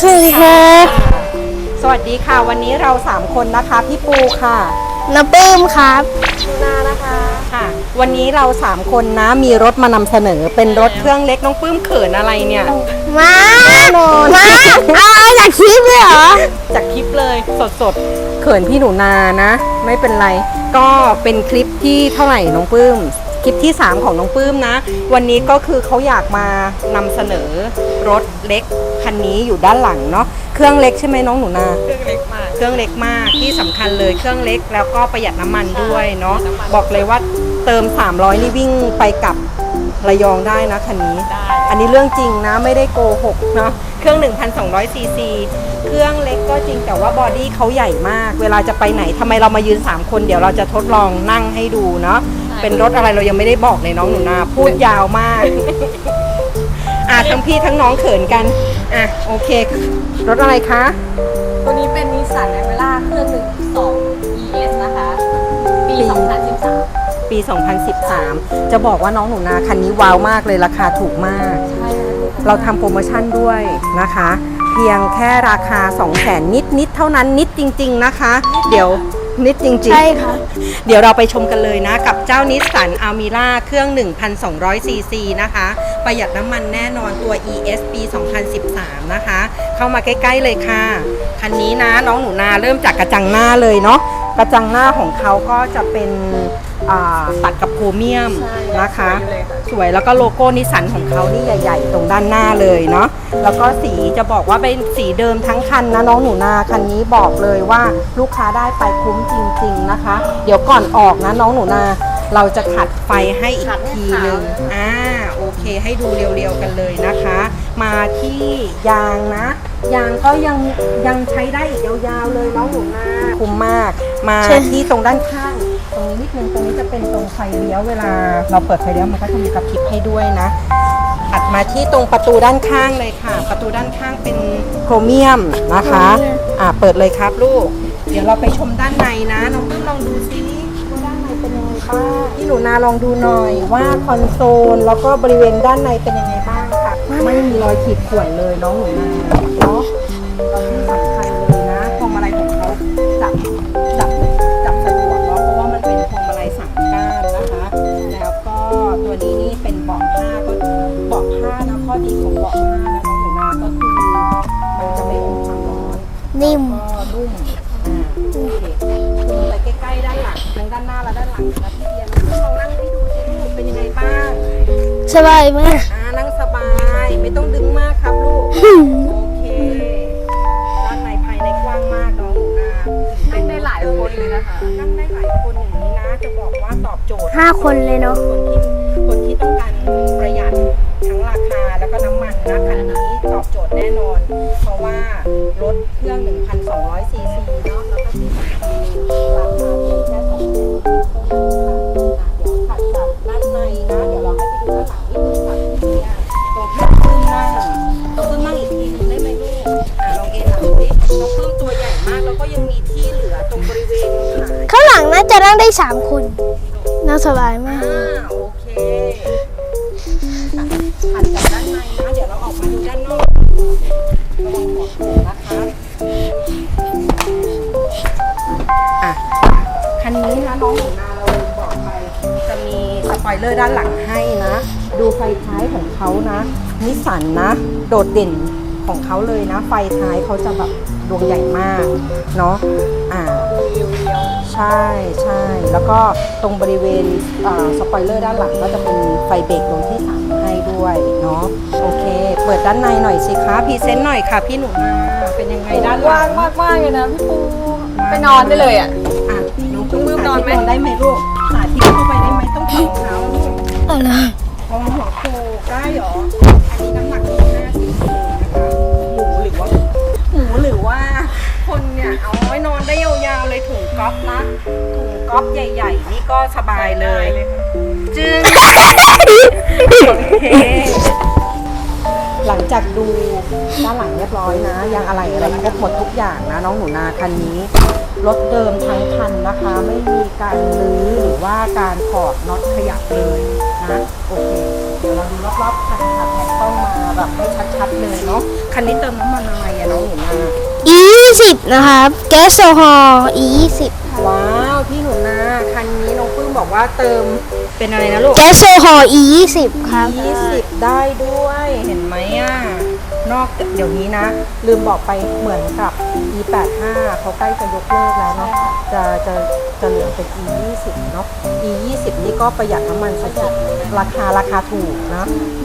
สวัสดีค่ะ สวัสดีค่ะ วันนี้เรา3คนนะคะพี่ปูค่ะน้าปื้มครับนานะคะค่ะ วันนี้เรา3คนนะมีรถมานำเสนอเป็นรถเครื่องเล็กน้องปื้มเขินอะไรเนี่ยมามาเอาเอาจากคลิปเลยเหรอจากคลิปเลยสดๆเขินพี่หนูนานะ ไม่เป็นไร ก็เป็นคลิปที่เท่าไหร่น้องปื้ม คลิปที่ 3 ของน้องปื้มนะ วันนี้ก็คือเขาอยากมานำเสนอรถเล็กคันนี้อยู่ด้านหลังเนาะเครื่องเล็กใช่ไหมน้องหนูนาเครื่องเล็กมากเครื่องเล็กมากที่สำคัญเลยเครื่องเล็กแล้วก็ประหยัดน้ำมันด้วยเนาะบอกเลยว่าเติม 300 นี่วิ่งไปกลับระยองได้นะคันนี้ได้อันนี้เรื่องจริงนะไม่ได้โกหกเนาะเครื่อง 1,200ซีซีเครื่องเล็กก็จริงแต่ว่าบอดี้เขาใหญ่มาก เวลาจะไปไหนทำไมเรามายืน 3 คนเดี๋ยวเราจะทดลองนั่งให้ดูเนาะ เป็นรถอะไรเรายังไม่ได้บอกเลยน้องหนูนาพูดยาวมากอะทั้งพี่ทั้งน้องเขินกันอะโอเค รถอะไรคะตัวนี้เป็นนิสสันแอมเวล่าเครื่องหนึ่งสอง ES นะคะปีปี 2013 ปี 2013 จะบอกว่าน้องหนูนาคันนี้ว้าวมากเลยราคาถูกมาก ใช่ค่ะเราทำโปรโมชั่นด้วยนะคะ เพียงแค่ราคา 2 0 0แสนนิดนิดๆเท่านั้นนิดจริง ๆ นะคะ เดี๋ยว นิดจริงใช่ครับๆเดี๋ยวเราไปชมกันเลยนะ กับเจ้านิสสันอามิล่าเครื่อง 1,200 ซีซีนะคะ ประหยัดน้ำมันแน่นอนตัว ES ปี 2013 นะคะ เข้ามาใกล้ ๆ เลยค่ะ คันนี้นะน้องหนูนาเริ่มจากกระจังหน้าเลยเนาะกระจังหน้าของเขาก็จะเป็นอ่าตัดกับโครเมียมนะคะอยู่เลยค่ะส วยแล้วก็โลโก้นิสสันของเขานี่ใหญ่ ๆ ตรงด้านหน้าเลยเนาะแล้วก็สีจะบอกว่าเป็นสีเดิมทั้งคันนะน้องหนูนาคันนี้บอกเลยว่าลูกค้าได้ไปคุ้มจริง ๆนะคะ เดี๋ยวก่อนออกนะน้องหนูนาเราจะขัดไฟให้อีกทีหนึ่งอ่าโอเคให้ดูเรียวๆกันเลยนะคะ มาที่ยางนะยางก็ยังยังใช้ได้อีกยาวๆเลยน้องหนูนาคุ้มมาก มาใช่ที่ตรงด้านข้าง ตรงนี้นิดนึงตรงนี้จะเป็นตรงไฟเลี้ยวเวลา เราเปิดไฟเลี้ยวมันก็จะมีกระพริบให้ด้วยนะถัดมาที่ตรงประตูด้านข้างเลยค่ะ ประตูด้านข้างเป็นโครเมียมนะคะอ่าเปิดเลยครับลูก เดี๋ยวเราไปชมด้านในนะน้องปื้มลองดูซิว่าด้านในเป็นยังไงบ้างพี่หนูนาลองดูหน่อยว่าคอนโซลแล้วก็บริเวณด้านในเป็นยังไงบ้างค่ะ ไม่มีรอยขีดข่วนเลยน้องหนูนาเนาะ นนิ่มก็นุ่มอ่าโอเคซูมไปใกล้ๆด้านหลังทั้งด้านหน้าและด้านหลังนะพี่เดียน้องลองนั่งให้ดูสิลูกเป็นยังไงบ้างสบายมากอ่านั่งสบายไม่ต้องดึงมากครับลูกโอเคด้านในภายในกว้างมากน้องหนูนานั่งได้หลายคนเลยนะคะนั่งได้หลายคนอย่างนี้นะจะบอกว่าตอบโจทย์ห้าคนเลยเนาะ เพราะว่ารถเครื่อง 1,200ซีซีเนาะแล้วก็ที่สำคัญราคาเพียงแค่2 0 0 0 0เท่านั้นค่ะเดี๋ยวถัดจากด้านในนะเดี๋ยวเราให้ไปดูด้านหลังนิดนึงค่ะพี่เนี่ยตรงที่ขึ้นนั่งตรงขึ้นนั่งอีกทีหนึงได้ไหมลูกอ่าลองเอ็นหลังดิน้องเพิ่มตัวใหญ่มากแล้วก็ยังมีที่เหลือตรงบริเวณขาข้างหลังน่าจะนั่งได้สามคนน่าสบายมาก ระวังหัวโขกนะคะอะคันนี้นะน้องหนูนาเราบอกไป จะมีสปอยเลอร์ด้านหลังให้นะ ดูไฟท้ายของเขานะนิสสันนะ โดดเด่นของเขาเลยนะ ไฟท้ายเขาจะแบบ ดวงใหญ่มากเนาะอ่าใช่ใช่แล้วก็ตรงบริเวณสปอยเลอร์ด้านหลังก็จะเป็นไฟเบรกดวงที่สามให้ด้วยเนาะโอเค เปิดด้านในหน่อยสิคะพรีเซนต์หน่อยค่ะพี่หนูนาเป็นยังไงด้านหลัว่างงมากมากๆเลยนะพี่ปูไปนอนได้เลยอะอะน้องปื้มปื้มนอนไหมสาธิตได้ไหมลูกสาธิตเข้าไปได้ไหมต้องถอดรองเท้าลูกเอาละเพราะว่าหัวโขกได้เหรออันนี้น้ำ ก๊อปใหญ่ ๆ นี่ก็สบายเลย จึงโอเคหลังจากดูด้านหลังเรียบร้อยนะ ยางอะไรอะไรครบหมดทุกอย่างนะ น้องหนูนาคันนี้รถเดิมทั้งคันนะคะ ไม่มีการลื้อหรือว่าการถอดน็อตขยับเลยนะโอเค เดี๋ยวเราดูรอบๆคันค่ะแพทต้องมาแบบให้ชัดๆเลยเนาะคันนี้เติมน้ำมันอะไรอะน้องหนูนายี่สิบนะครับ แก๊สโซฮอล์ยี่สิบ บอกว่าเติมเป็นอะไรนะลูกแก๊สโซฮอล์ E 20 ครับ20ได้ด้วยเห็นไหมอะ นอกจากเดี๋ยวนี้นะ ลืมบอกไปเหมือนกับ E85 เขาใกล้จะยกเลิกแล้วเนาะจะจะจะเหลือเป็น E20 เนาะ E20 นี่ก็ประหยัดน้ำมันสุดๆราคาราคาถูกนะ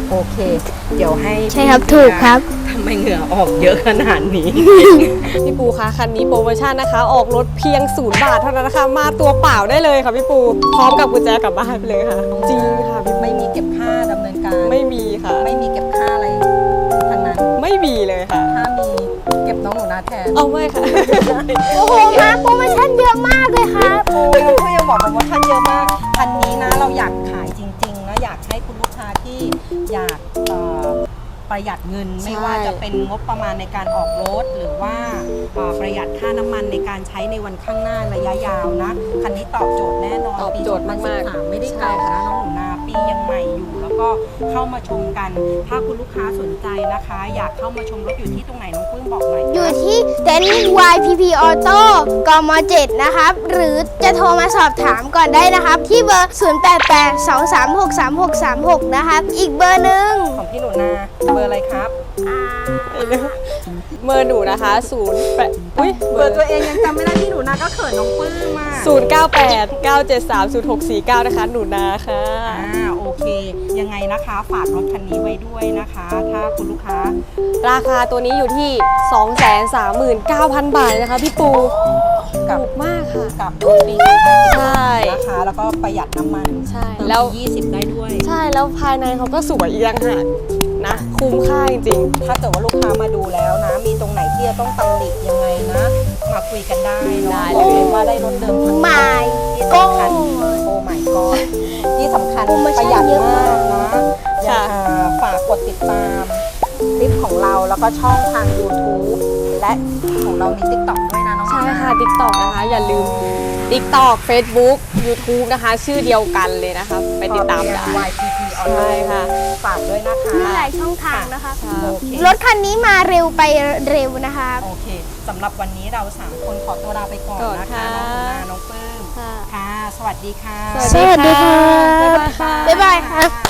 โอเค เดี๋ยวให้ใช่ครับพี่ถูกครับทำไมเหงื่อออกเยอะขนาดนี้ พี่ปูคะคันนี้โปรโมชั่นนะคะ ออกรถเพียงศูนย์บาทเท่านั้นนะคะ มาตัวเปล่าได้เลยค่ะพี่ปู พร้อมกับกุญแจกลับบ้านไปเลยค่ะ จริงค่ะพี่ไม่มีเก็บค่าดำเนินการไม่มีค่ะ ไม่มีเก็บค่าอะไร แทนเอาไม่ค่ะ โอ้โหมาโปรโมชั่นเยอะมากเลยครับโอ้ยก็ยังบอกโปรโมชั่นเยอะมากคันนี้นะเราอยากขายจริงๆนะอยากให้คุณลูกค้าที่อยากเอ่อประหยัดเงิน ใช่ ไม่ว่าจะเป็นงบประมาณในการออกรถ หรือว่าเอ่อประหยัดค่าน้ำมันในการใช้ในวันข้างหน้าระยะยาวนะ คันนี้ตอบโจทย์แน่นอนตอบปีโจทย์มากๆ2013ไม่ได้เก่านะน้องหนูนา ปียังใหม่อยู่ แล้วก็เข้ามาชมกัน ถ้าคุณลูกค้าสนใจนะคะ อยากเข้ามาชมรถอยู่ที่ตรงไหนน้องปลื้มบอกหน่อยอยู่ที่เต็นท์ YPP Auto กม7นะครับ หรือจะโทรมาสอบถามก่อนได้นะครับ ที่เบอร์ 0882363636 นะครับ อีกเบอร์หนึ่งของพี่หนูนาเบอร์อะไร ครับอ่าเบอร์หนูนะคะศูนย์แปดอุ้ยเบอร์ตัวเองยังจำไม่ได้พี่หนูนาก็เขินน้องปลื้มมากศูนย์เก้าแปดเก้าเจ็ดสามศูนย์หกสี่เก้านะคะ หนูนาค่ะ อ่าโอเค ยังไงนะคะฝากรถคันนี้ไว้ด้วยนะคะ ถ้าคุณลูกค้า ราคาตัวนี้อยู่ที่ 239,000 บาทเลยนะคะพี่ปูกับ ถูกมากค่ะ กับรถปีใช่ นะคะแล้วก็ประหยัดน้ำมันใช่เติมแล้ว 20 ได้ด้วย ใช่แล้วภายในเขาก็สวยอีกต่างหากนะ คุ้มค่าจริงถ้าเกิดว่าลูกค้ามาดูแล้วนะ มีตรงไหนที่จะต้องตำหนิยังไงนะ มาคุยกันได้เนาะได้บเลยอกเลยว่าได้รถเดิมทั้งไม่ที่สำคัญโอ้ my god ที่สำคัญโปรโมชั่ประนหยัดเยอะมามากกนะอย่าอ่าฝากกดติดตามคลิปของเราแล้วก็ช่องทาง YouTube และของเรามี TikTok ด้วยนะน้องๆใช่นาค่ะ TikTok นะคะ อย่าลืม TikTok Facebook YouTube นะคะ ชื่อเดียวกันเลยนะคะ ไปติดตามได้ YPP ออนไลใช่น์ค่ะ ฝากด้วยนะคะ มีหลายช่องทางนะคะค่ะโอเครถคันนี้มาเร็วไปเร็วนะครับโอเคสำหรับวันนี้เราสามคนขอตัวลาไปก่อนก่อนนะคะค่ะ น้องคุณนาน้องปลื้มค่ะ ค่ะ สวัสดีค่ะ สวัสดีค่ะ บ๊ายบายค่ะ บ๊ายบายครับค่ะ